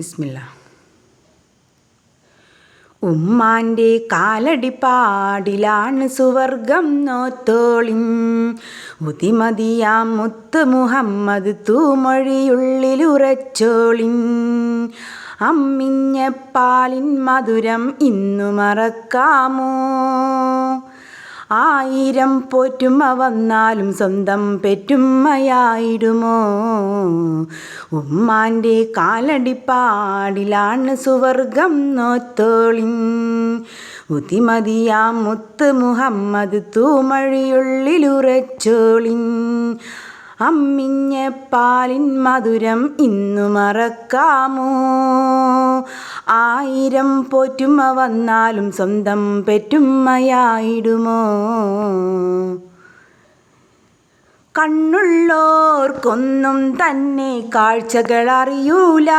ബിസ്മില്ല. ഉമ്മാന്റെ കാലടിപ്പാടിലാണ് സുവർഗം നോത്തോളിൻ ഉതിമതിയാം മുത്ത് മുഹമ്മദ് തൂമൊഴിയുള്ളിലുറച്ചോളിൻ അമ്മിഞ്ഞപ്പാലിൻ മധുരം ഇന്നു മറക്കാമോ ആയിരം പോറ്റുമ്മ വന്നാലും സ്വന്തം പെറ്റുമ്മയായിടുമോ? ഉമ്മാന്റെ കാലടിപ്പാടിലാണ് സുവർഗം നോത്തോളിൻ. ഉതിമതിയാം മുത്ത് മുഹമ്മദ് തൂമഴിയുള്ളിലുറച്ചോളിൻ. അമ്മിഞ്ഞ പാലിൻ മധുരം ഇന്നു മറക്കാമോ? ആയിരം പോറ്റുമ്മ വന്നാലും സ്വന്തം പെറ്റുമ്മയായിടുമോ? കണ്ണുള്ളോർക്കൊന്നും തന്നെ കാഴ്ചകൾ അറിയൂല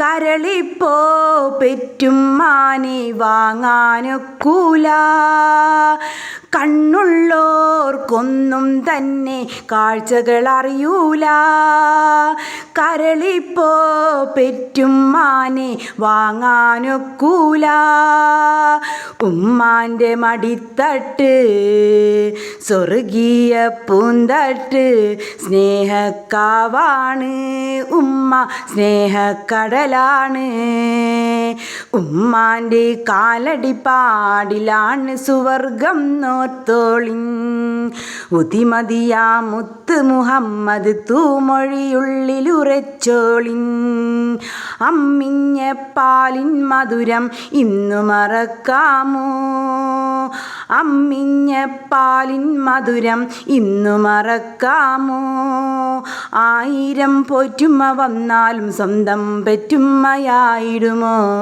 കരളിപ്പോ പെറ്റും മാനെ വാങ്ങാനൊക്കൂല. കണ്ണുള്ളോർക്കൊന്നും തന്നെ കാഴ്ചകൾ അറിയൂല കരളിപ്പോ പെറ്റും മാനെ വാങ്ങാനൊക്കൂല. ഉമ്മാന്റെ മടിത്തട്ട് സ്വർഗീയ പൂന്തട്ട് സ്നേഹക്കാവാണ് ഉമ്മ സ്നേഹക്കടലാണ്. ഉമ്മാന്റെ കാലടിപ്പാടിലാണ് സുവർഗം നോർത്തോളി ഉതിമതിയാ മുത്ത് മുഹമ്മദ് തൂമൊഴിയുള്ളിലുറച്ചോളിൻ. അമ്മിഞ്ഞ പാലിൻ മധുരം ഇന്നു മറക്കാമോ? അമ്മിഞ്ഞ പാലിൻ മധുരം ഇന്നു മറക്കാമോ? ആയിരം പോറ്റുമ്മ വന്നാലും സ്വന്തം പെറ്റുമ്മയായിടുമോ?